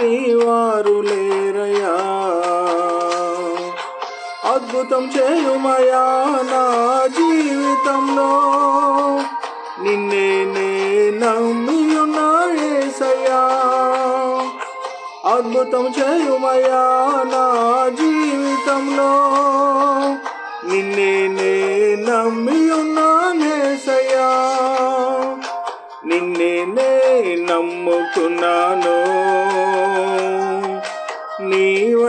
వంటి వారు లేరయా అద్భుతం చేయుమయా నా జీవితంలో. నిన్నే నే నమ్మి ఉన్నాయేసయ్యా అద్భుతం చేయుమయా నా జీవితంలో. నిన్నే నే నమ్మి ఉన్నానేసయ్యా నిన్నే నే నమ్ముకున్నాను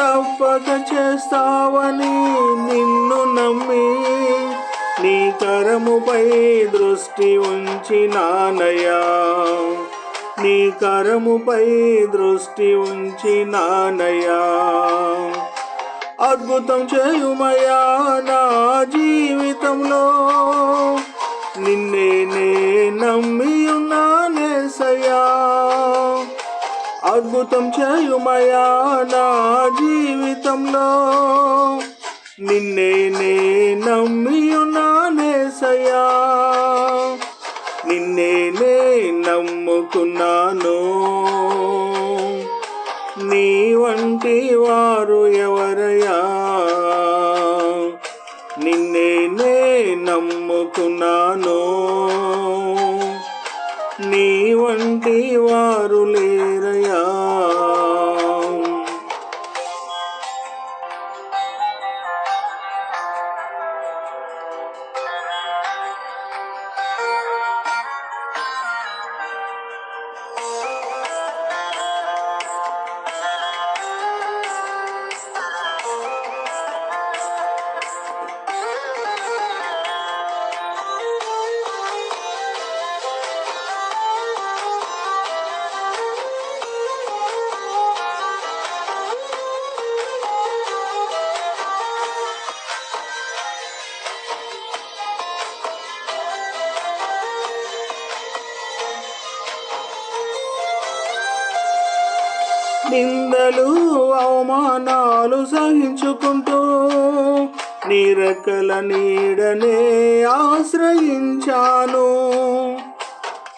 తప్పక చేస్తావని నిన్ను నమ్మి నీ కరముపై దృష్టి ఉంచి నానయా నీ కరముపై దృష్టి ఉంచి నానయా అద్భుతం చేయుమయా నా జీవితంలో. నిన్నే నే నమ్మి అద్భుతం చేయుమయా నా జీవితంలో? నిన్నే నే నమ్మి నిన్నే నే నమ్ముకున్నాను నీ వంటి వారు ఎవరయ్యా? నిన్నే నే నమ్ముకున్నాను నీ వంటి వారు లేరు. నిందలు అవమానాలు సహించుకుంటూ నిరకల నీడనే ఆశ్రయించాను.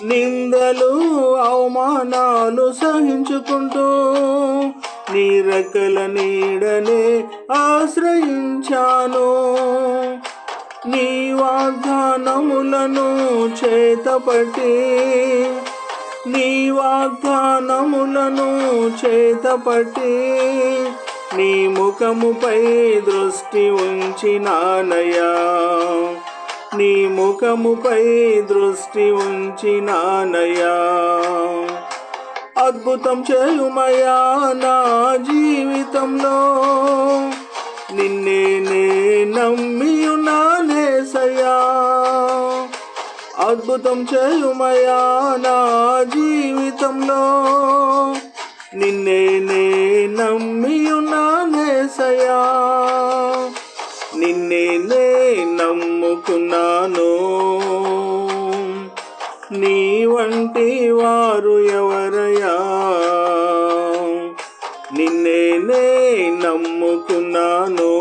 నిందలు అవమానాలు సహించుకుంటూ నిరకల నీడనే ఆశ్రయించాను. నీ వాగ్దానములను చేతపట్టి నీ వాగ్దానములను చేతపట్టి నీ ముఖముపై దృష్టి ఉంచినానయా నీ ముఖముపై దృష్టి ఉంచినానయా అద్భుతం చేయుమయా నా జీవితంలో. నిన్నే నే నమ్మి అద్భుతం చేయుమయా నా జీవితంలో. నిన్నే నే నమ్మి ఉన్నానేసయా నిన్నే నే నమ్ముకున్నాను. నీ వంటి వారు ఎవరయా నిన్నే నే నమ్ముకున్నాను.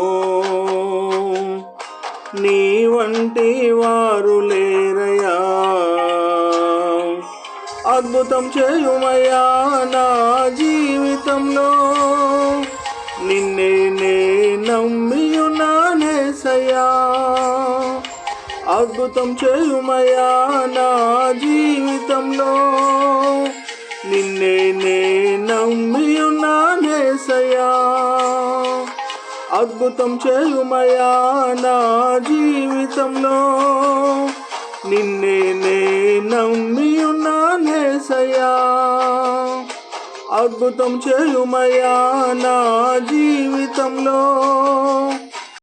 నీ వంటి వారు లేరు. అద్భుతం చేయుమయ్యా నా జీవితంలో. నిన్నే నే నమ్మియున్నానేసయ్యా అద్భుతం చేయుమయ్యా నా జీవితంలో. నిన్నే నే నమ్మియున్నానేసయ్యా అద్భుతం చేయుమయా నా జీవితంలో. నిన్నే నే నమ్మి నమ్మియున్నానేసయ్యా అద్భుతం చేయుమయా నా జీవితంలో